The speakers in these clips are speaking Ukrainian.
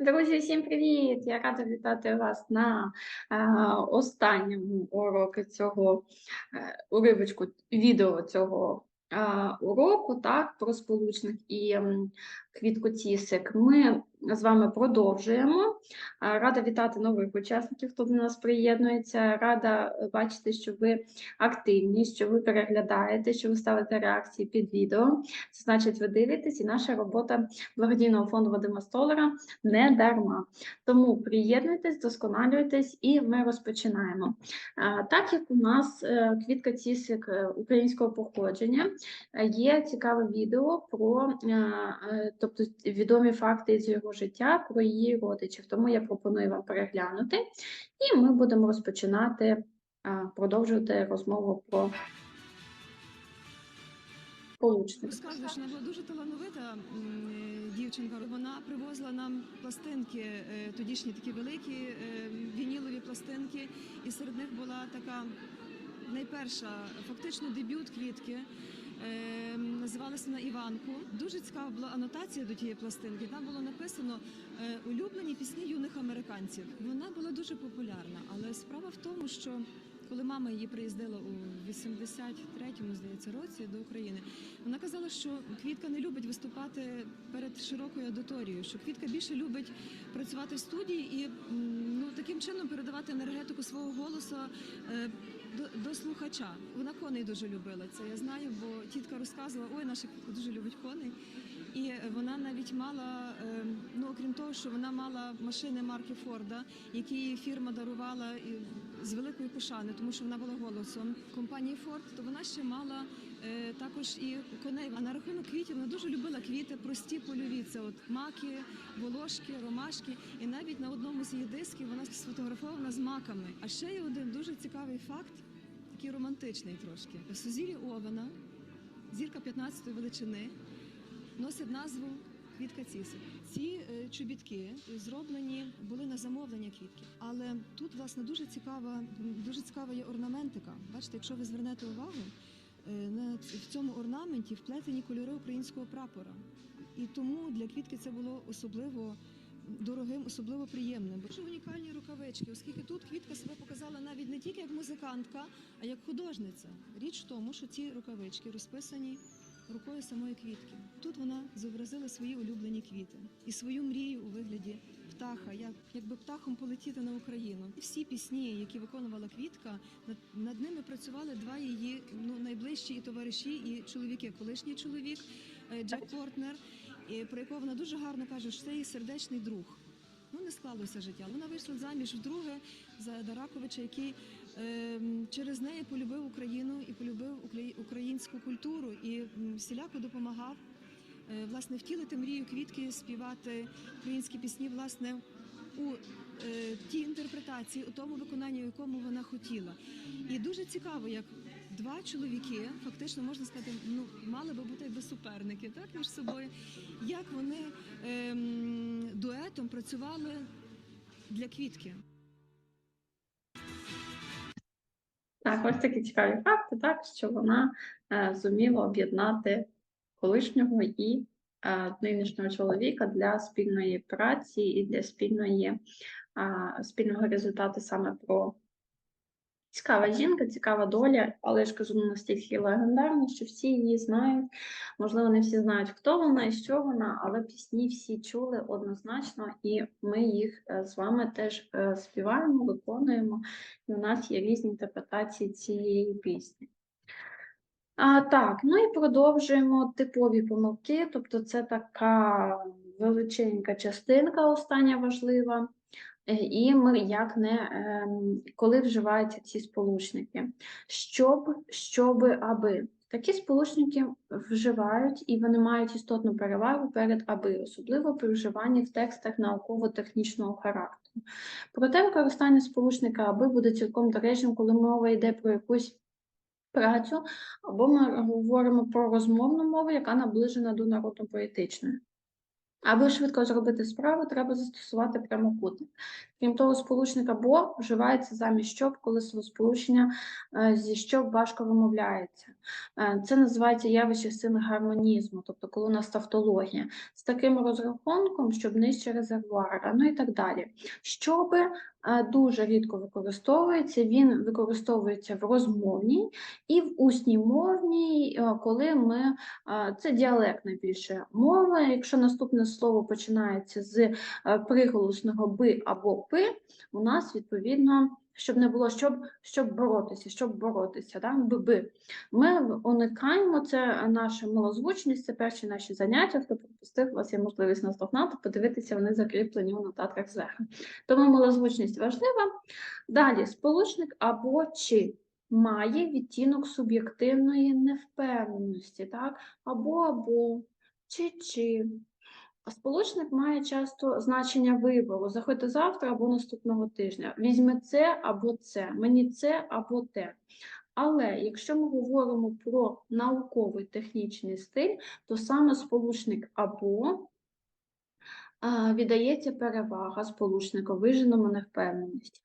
Друзі, всім привіт! Я рада вітати вас на останньому уроку цього е, уривочку відео цього уроку, так, про сполучник і квіткоцісик. Ми з вами продовжуємо. Рада вітати нових учасників, хто до нас приєднується. Рада е, бачити, що ви активні, що ви переглядаєте, що ви ставите реакції під відео. Це значить, ви дивитесь, і наша робота благодійного фонду Вадима Столера не дарма. Тому приєднуйтесь, досконалюйтесь, і ми розпочинаємо. Так як у нас е, квітка цісик е, українського походження, є цікаве відео про тобто відомі факти з його життя, про її родичів. Тому я пропоную вам переглянути, і ми будемо розпочинати, продовжувати розмову про получник. Що вона була дуже талановита е, дівчинка. Вона привозила нам пластинки, е, тодішні такі великі е, вінілові пластинки, і серед них була така найперша, фактично дебют квітки. Е, Називалася вона Іванку. Дуже цікава була анотація до тієї пластинки. Там було написано е, улюблені пісні юних американців. Вона була дуже популярна, але справа в тому, що коли мама її приїздила у 83-му, здається, році до України, вона казала, що Квітка не любить виступати перед широкою аудиторією, що Квітка більше любить працювати в студії і ну таким чином передавати енергетику свого голосу е, до, до слухача. Вона коней дуже любила це. Я знаю, бо тітка розказувала, ой, наша дуже любить коней. І вона навіть мала, е, ну окрім того, що вона мала машини марки Форда, які фірма дарувала з великої пошани, тому що вона була голосом компанії Форд, то вона ще мала е, також і коней. А на рахунок квітів вона дуже любила квіти, прості польові. Це от маки, волошки, ромашки. І навіть на одному з її дисків вона сфотографована з маками. А ще є один дуже цікавий факт, такий романтичний трошки. В сузір'ї Овена, зірка 15-ї величини, носить назву Квітка цісик. Ці е, чобітки зроблені були на замовлення квітки, але тут власне дуже цікава, дуже цікава є орнаментика. Бачите, якщо ви звернете увагу, е, в цьому орнаменті вплетені кольори українського прапора. І тому для квітки це було особливо дорогим, особливо приємним. Дуже унікальні рукавички, оскільки тут квітка себе показала навіть не тільки як музикантка, а як художниця. Річ в тому, що ці рукавички розписані рукою самої квітки. Тут вона зобразила свої улюблені квіти і свою мрію у вигляді птаха, як якби птахом полетіти на Україну. І всі пісні, які виконувала квітка, над, над ними працювали два її ну найближчі і товариші, і чоловіки. Колишній чоловік е, Джек Портнер, про якого вона дуже гарно каже, що це її сердечний друг. Ну не склалося життя. Вона вийшла заміж вдруге за Дараковича, який через неї полюбив Україну і полюбив українську культуру і всіляко допомагав е, власне втілити мрію квітки, співати українські пісні, власне, у е, тій інтерпретації, у тому виконанні, якому вона хотіла. І дуже цікаво, як два чоловіки, фактично можна сказати, ну мали би бути якби суперники, так між собою, як вони ем, дуетом працювали для квітки. Так, ось такі цікаві факти, так, що вона е, зуміла об'єднати колишнього і е, нинішнього чоловіка для спільної праці і для спільної, е, спільного результату саме про цікава жінка, цікава доля, але я ж кажу, ну, настільки легендарна, що всі її знають. Можливо, не всі знають, хто вона і що вона, але пісні всі чули однозначно, і ми їх е, з вами теж е, співаємо, виконуємо. І у нас є різні інтерпретації цієї пісні. А, так, ну і продовжуємо типові помилки, тобто це така величенька частинка, остання важлива. І ми як не ем, коли вживаються ці сполучники. Щоб, щоби, аби. Такі сполучники вживають і вони мають істотну перевагу перед аби, особливо при вживанні в текстах науково-технічного характеру. Проте використання сполучника аби буде цілком доречним, коли мова йде про якусь працю, або ми говоримо про розмовну мову, яка наближена до народно-поетичної. Аби швидко зробити справу, треба застосувати прямокутник. Крім того, сполучник або вживається замість щоб, коли словосполучення е, зі щоб важко вимовляється. Е, Це називається явище син гармонізму, тобто коли у нас тавтологія. З таким розрахунком, щоб нижче резервуара, ну і так далі. Щоби дуже рідко використовується, він використовується в розмовній і в усній мовній, е, коли ми Це діалект найбільше мова. Якщо наступне слово починається з е, приголосного би або пи, у нас відповідно, щоб не було щоб, щоб боротися, щоб боротися, да? би. Ми уникаємо це наша малозвучність, це перші наші заняття. Хто пропустив, у вас є можливість наздогнати, подивитися, вони закріплені у нотатках зверху. Тому малозвучність важлива. Далі сполучник або чи має відтінок суб'єктивної невпевненості, так? або або, чи чи. А Сполучник має часто значення вибору. Заходьте завтра або наступного тижня. Візьми це або це, мені це або те. Але якщо ми говоримо про науковий технічний стиль, то саме сполучник або віддається перевага сполучнику виженому невпевненості.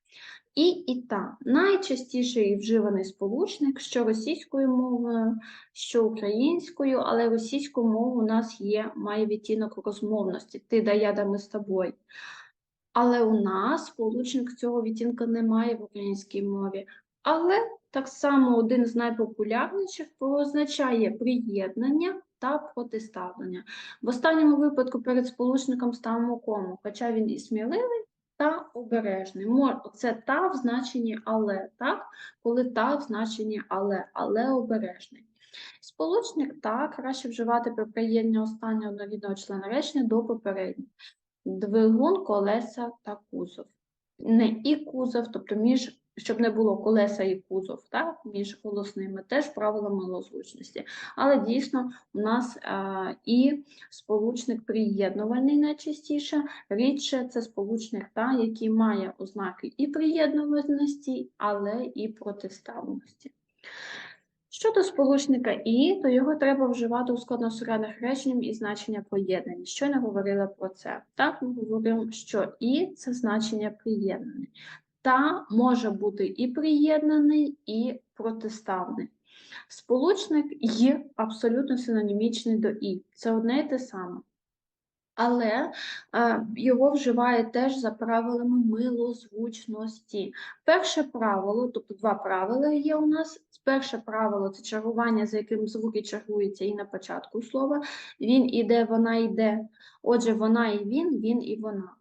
І і та найчастіший вживаний сполучник, що російською мовою, що українською, але російською мовою у нас є, має відтінок розмовності. Ти да я да ми з тобою. Але у нас сполучник цього відтінка немає в українській мові. Але так само один з найпопулярніших позначає приєднання та протиставлення. В останньому випадку перед сполучником ставимо кому, хоча він і сміливий та обережний. Це та в значенні але, так? Коли та в значенні але, але обережний. Сполучник та краще вживати при приєднанні останнього однорідного члена речення до попереднього. Двигун, колеса та кузов. Не і кузов, тобто між, щоб не було колеса і кузов, так? між голосними, теж правила малозвучності. Але дійсно у нас а, і сполучник приєднувальний найчастіше, рідше це сполучник та, який має ознаки і приєднуваності, але і протиставності. Щодо сполучника і, то його треба вживати у складносурядних реченнях і значення поєднання. Щойно говорила про це. Так, ми говоримо, що і це значення приєднаний. Та може бути і приєднаний, і протиставний. Сполучник «й» абсолютно синонімічний до і. Це одне і те саме. Але е, його вживає теж за правилами милозвучності. Перше правило, тобто два правила є у нас. Перше правило це чергування, за яким звуки чергуються і на початку слова. Він іде, вона йде. Отже, вона і він, він і вона.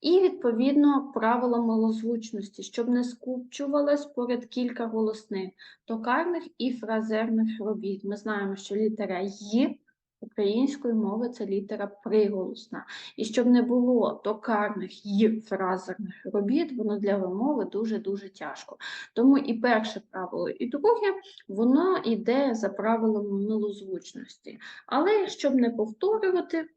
І, відповідно, правило милозвучності, щоб не скупчувалось поряд кілька голосних, токарних і фразерних робіт. Ми знаємо, що літера «й» української мови це літера приголосна. І щоб не було токарних й фразерних робіт, воно для вимови дуже-дуже тяжко. Тому і перше правило, і друге, воно йде за правилами милозвучності. Але щоб не повторювати,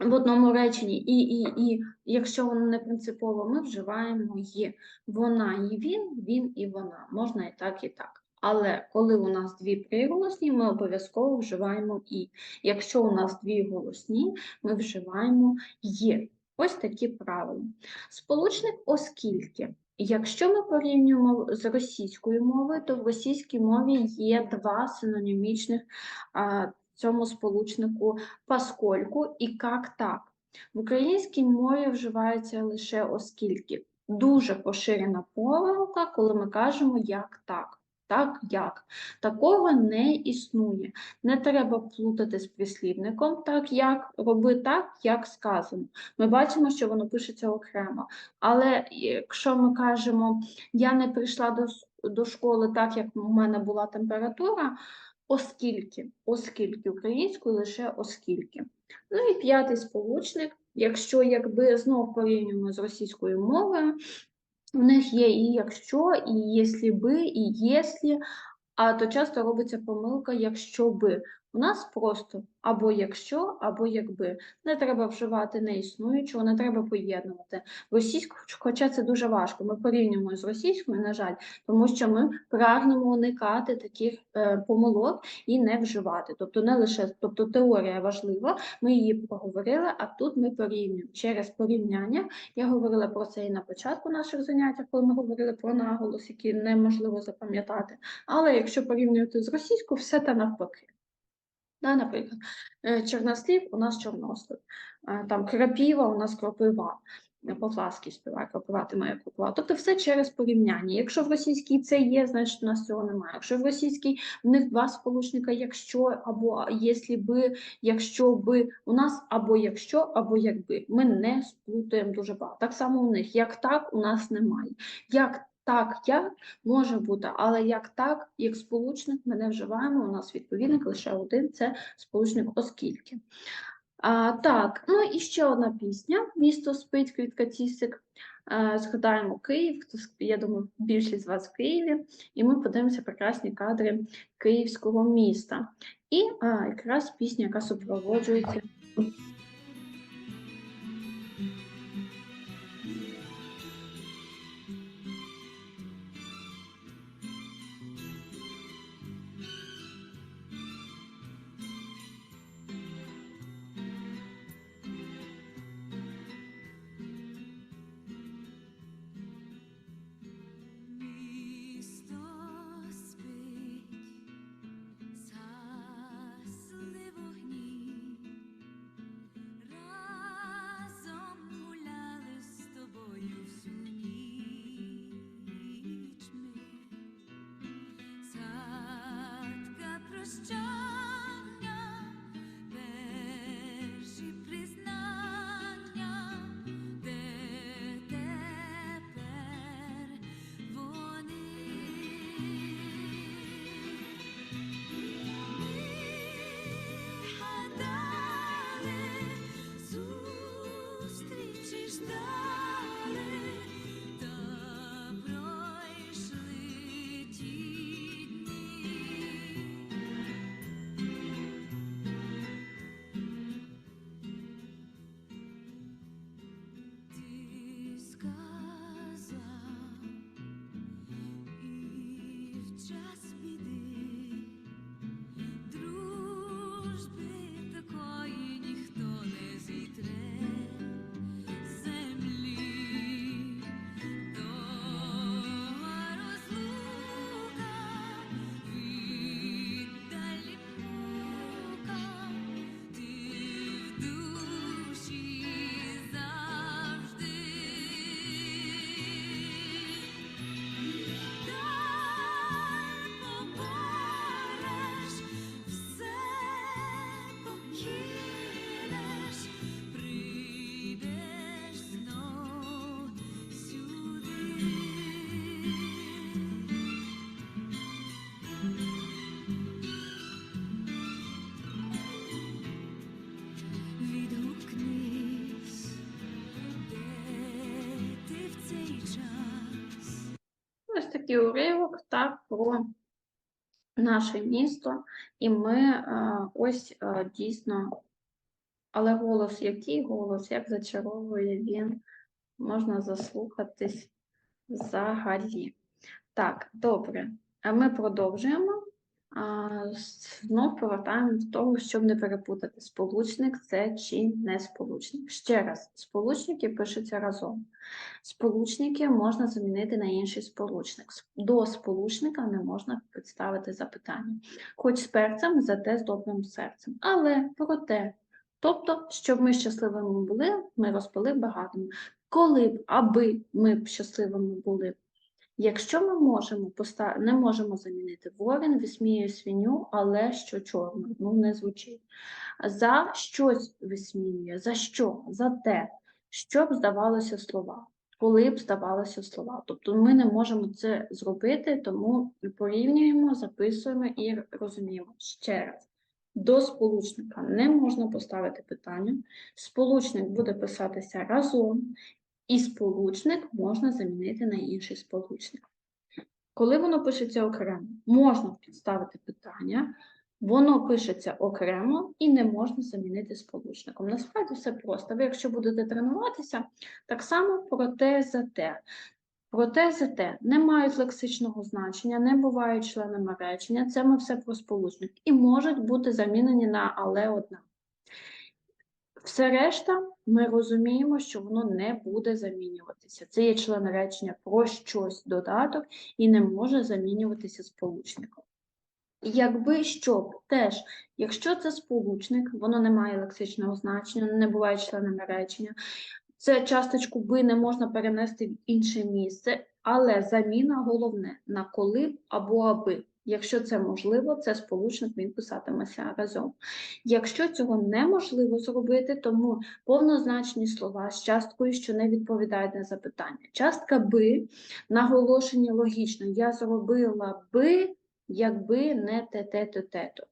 в одному реченні і, і, і, якщо воно не принципово, ми вживаємо «є». Вона і він, він і вона. Можна і так, і так. Але коли у нас дві приголосні, ми обов'язково вживаємо і. Якщо у нас дві голосні, ми вживаємо є. Ось такі правила. Сполучник оскільки. Якщо ми порівнюємо з російською мовою, то в російській мові є два синонімічних цьому сполучнику поскольку і как так. В українській мові вживається лише оскільки. Дуже поширена помилка, коли ми кажемо як так. Так, як. Такого не існує. Не треба плутати з прислівником, так як, роби так, як сказано. Ми бачимо, що воно пишеться окремо. Але якщо ми кажемо, я не прийшла до, до школи так, як у мене була температура, оскільки, оскільки українською лише оскільки. Ну і п'ятий сполучник, якщо якби знов порівнюємо з російською мовою, в них є і якщо, і якщо би, і єслі, а то часто робиться помилка, якщо би. У нас просто або якщо, або якби. Не треба вживати неіснуючого, не треба поєднувати. Російську, хоча це дуже важко, ми порівнюємо з російською, на жаль, тому що ми прагнемо уникати таких е, помилок і не вживати. Тобто не лише тобто теорія важлива, ми її проговорили, а тут ми порівнюємо через порівняння. Я говорила про це і на початку наших занять, коли ми говорили про наголос, який неможливо запам'ятати. Але якщо порівнювати з російською, все те навпаки. Да, наприклад, е, чорнослів у нас чорнослив, е, там крапіва у нас кропива. е, Поплавський співає, кропивати має кропива. Тобто все через порівняння. Якщо в російській це є, значить у нас цього немає. Якщо в російській в них два сполучника, якщо або якщо би, якщо би, у нас або якщо, або якби. Ми не сплутаємо дуже багато. Так само у них, як так, у нас немає. Як так, як може бути, але як так, як сполучник ми не вживаємо, у нас відповідник лише один це сполучник оскільки. А, так, ну і ще одна пісня Місто спить, квітка тісик. Е, Згадаємо Київ. хто Я думаю, більшість з вас в Києві, і ми подивимося прекрасні кадри київського міста. І а, якраз пісня, яка супроводжується. just Ось такий уривок так, про наше місто. І ми е, ось е, дійсно, але голос, який голос, як зачаровує він, можна заслухатись взагалі. Так, добре. Ми продовжуємо. Знов повертаємо до того, щоб не перепутати, сполучник це чи не сполучник. Ще раз, сполучники пишуться разом. Сполучники можна замінити на інший сполучник. До сполучника не можна представити запитання. Хоч з перцем, зате з добрим серцем. Але проте, тобто, щоб ми щасливими були, ми розпили багатими. Коли б, аби ми б щасливими були, Якщо ми можемо поста... не можемо замінити ворін, висміює свиню, але що чорно, ну не звучить. За щось висміює, за що? За те, що б здавалося слова, коли б здавалося слова. Тобто ми не можемо це зробити, тому порівнюємо, записуємо і розуміємо. Ще раз. До сполучника не можна поставити питання. Сполучник буде писатися разом, і сполучник можна замінити на інший сполучник. Коли воно пишеться окремо, можна підставити питання, Воно пишеться окремо і не можна замінити сполучником. Насправді все просто. Ви, якщо будете тренуватися, так само проте за те. Проте за те не мають лексичного значення, не бувають членами речення. Це ми все про сполучник і можуть бути замінені на але одна. Все решта, ми розуміємо, що воно не буде замінюватися. Це є член речення про щось додаток і не може замінюватися сполучником. Якби що, теж, якщо це сполучник, воно не має лексичного значення, не буває членами речення. Це часточку би не можна перенести в інше місце, але заміна головне на коли або аби. Якщо це можливо, це сполучник він писатиметься разом. Якщо цього неможливо зробити, тому повнозначні слова з часткою, що не відповідають на запитання. Частка би наголошення логічно. Я зробила би, якби не те-те-то, те-то.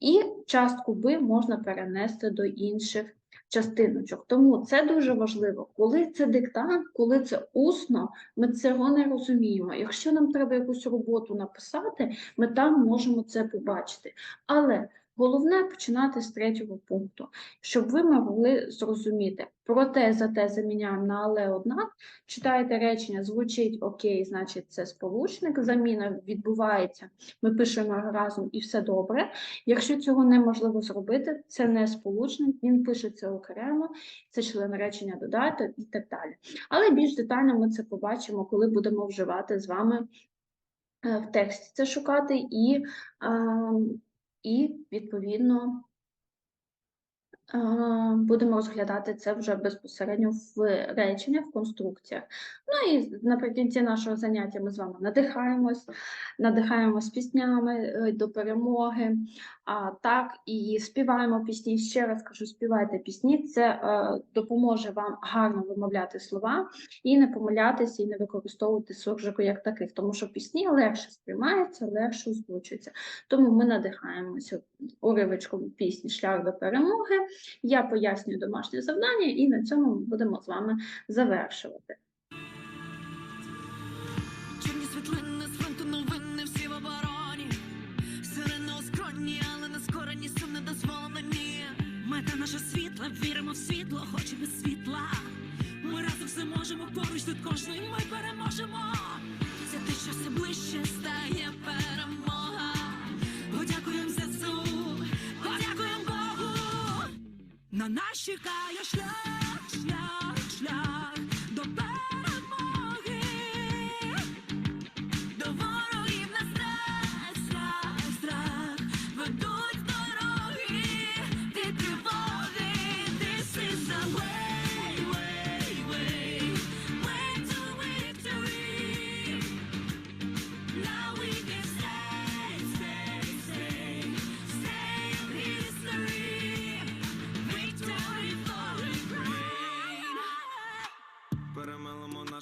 І частку би можна перенести до інших частиночок. Тому це дуже важливо. Коли це диктант, коли це усно, ми цього не розуміємо. Якщо нам треба якусь роботу написати, ми там можемо це побачити. Але головне починати з третього пункту, щоб ви могли зрозуміти. Проте за те заміняємо на але однак. Читаєте речення, звучить окей, значить це сполучник, заміна відбувається, ми пишемо разом і все добре. Якщо цього неможливо зробити, це не сполучник, він пишеться окремо, це член речення додати і так далі. Але більш детально ми це побачимо, коли будемо вживати з вами е, в тексті це шукати і, а, і відповідно. Будемо розглядати це вже безпосередньо в реченнях, в конструкціях. Ну і наприкінці нашого заняття ми з вами надихаємось, надихаємось піснями е, до перемоги. А, так, і співаємо пісні. Ще раз кажу, співайте пісні. Це е, допоможе вам гарно вимовляти слова і не помилятися, і не використовувати суржику як таких, тому що пісні легше сприймаються, легше озвучуються. Тому ми надихаємося уривочком пісні Шлях до перемоги. Я пояснюю домашнє завдання, і на цьому ми будемо з вами завершувати. Мета наша світла, віримо в світло, хоч без світла. Ми разом все можемо, поруч тут кожний ми переможемо. Це те, що все ближче стає перемога. На нас чекає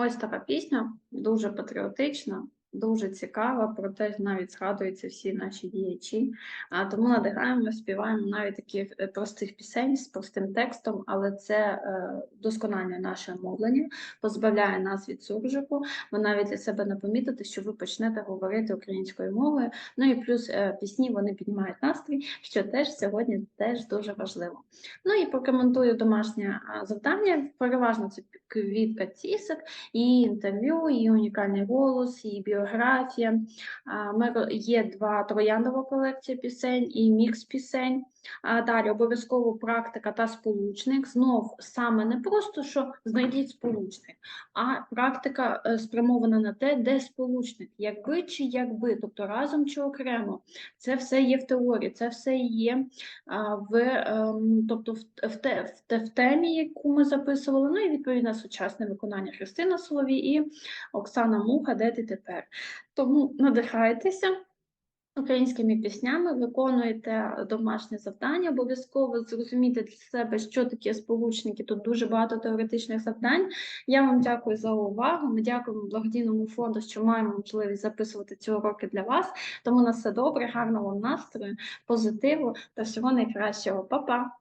ось така пісня, дуже патріотична. Дуже цікава, проте навіть згадуються всі наші діячі. А, тому надихаємо, співаємо навіть таких е, простих пісень з простим текстом, але це е, доскональне наше мовлення, позбавляє нас від суржику. Ви навіть для себе не помітите, що ви почнете говорити українською мовою. Ну і плюс е, пісні вони піднімають настрій, що теж сьогодні теж дуже важливо. Ну і прокоментую домашнє завдання. Переважно це квітка тісок, і інтерв'ю, і унікальний голос, і біографія. Ми є два трояндова колекція пісень і мікс пісень. А далі обов'язково практика та сполучник. Знов саме не просто що знайдіть сполучник, а практика е, спрямована на те, де сполучник, якби чи якби, тобто разом чи окремо. Це все є в теорії, це все є в, ем, тобто в, те, в, в темі, яку ми записували. Ну і відповідно сучасне виконання Христина Соловій і Оксана Муха, де ти тепер. Тому надихайтеся. Українськими піснями виконуєте домашнє завдання, обов'язково зрозумійте для себе, що таке сполучники. Тут дуже багато теоретичних завдань. Я вам дякую за увагу. Ми дякуємо благодійному фонду, що маємо можливість записувати ці уроки для вас. Тому на все добре, гарного настрою, позитиву та всього найкращого. Па-па!